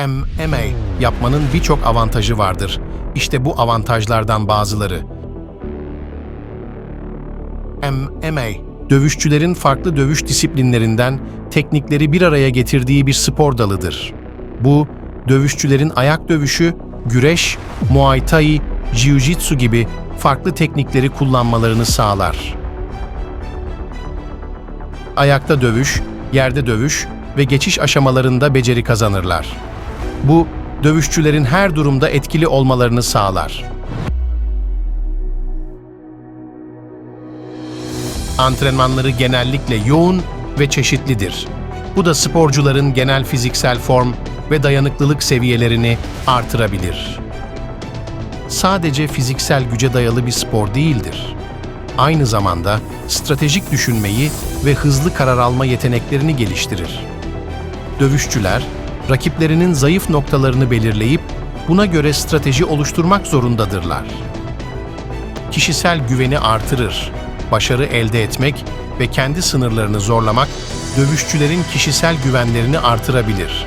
MMA yapmanın birçok avantajı vardır. İşte bu avantajlardan bazıları. MMA, dövüşçülerin farklı dövüş disiplinlerinden teknikleri bir araya getirdiği bir spor dalıdır. Bu, dövüşçülerin ayak dövüşü, güreş, muay thai, jiu-jitsu gibi farklı teknikleri kullanmalarını sağlar. Ayakta dövüş, yerde dövüş ve geçiş aşamalarında beceri kazanırlar. Bu, dövüşçülerin her durumda etkili olmalarını sağlar. Antrenmanları genellikle yoğun ve çeşitlidir. Bu da sporcuların genel fiziksel form ve dayanıklılık seviyelerini artırabilir. Sadece fiziksel güce dayalı bir spor değildir. Aynı zamanda stratejik düşünmeyi ve hızlı karar alma yeteneklerini geliştirir. Dövüşçüler, rakiplerinin zayıf noktalarını belirleyip buna göre strateji oluşturmak zorundadırlar. Kişisel güveni artırır. Başarı elde etmek ve kendi sınırlarını zorlamak dövüşçülerin kişisel güvenlerini artırabilir.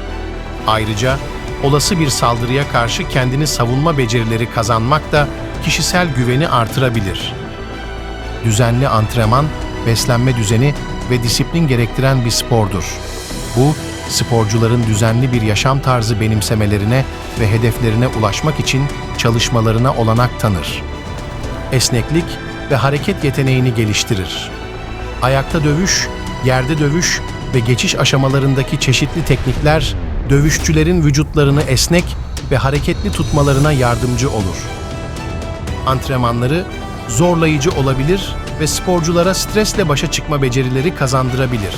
Ayrıca olası bir saldırıya karşı kendini savunma becerileri kazanmak da kişisel güveni artırabilir. Düzenli antrenman, beslenme düzeni ve disiplin gerektiren bir spordur. Bu, sporcuların düzenli bir yaşam tarzı benimsemelerine ve hedeflerine ulaşmak için çalışmalarına olanak tanır. Esneklik ve hareket yeteneğini geliştirir. Ayakta dövüş, yerde dövüş ve geçiş aşamalarındaki çeşitli teknikler dövüşçülerin vücutlarını esnek ve hareketli tutmalarına yardımcı olur. Antrenmanları zorlayıcı olabilir ve sporculara stresle başa çıkma becerileri kazandırabilir.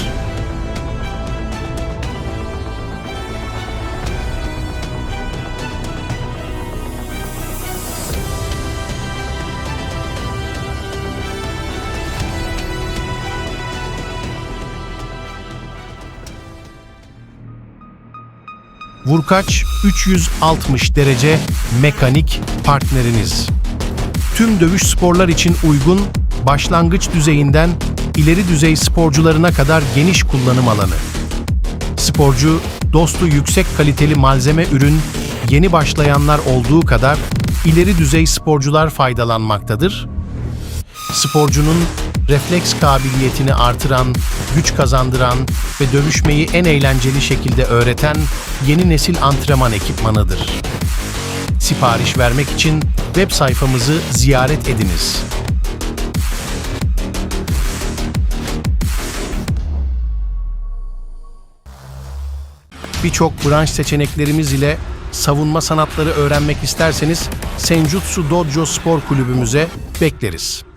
Vurkaç 360 derece mekanik partneriniz. Tüm dövüş sporlar için uygun, başlangıç düzeyinden ileri düzey sporcularına kadar geniş kullanım alanı. Sporcu, dostu yüksek kaliteli malzeme ürün, yeni başlayanlar olduğu kadar ileri düzey sporcular faydalanmaktadır. Sporcunun refleks kabiliyetini artıran, güç kazandıran ve dövüşmeyi en eğlenceli şekilde öğreten yeni nesil antrenman ekipmanıdır. Sipariş vermek için web sayfamızı ziyaret ediniz. Birçok branş seçeneklerimiz ile savunma sanatları öğrenmek isterseniz Senjutsu Dojo Spor Kulübümüze bekleriz.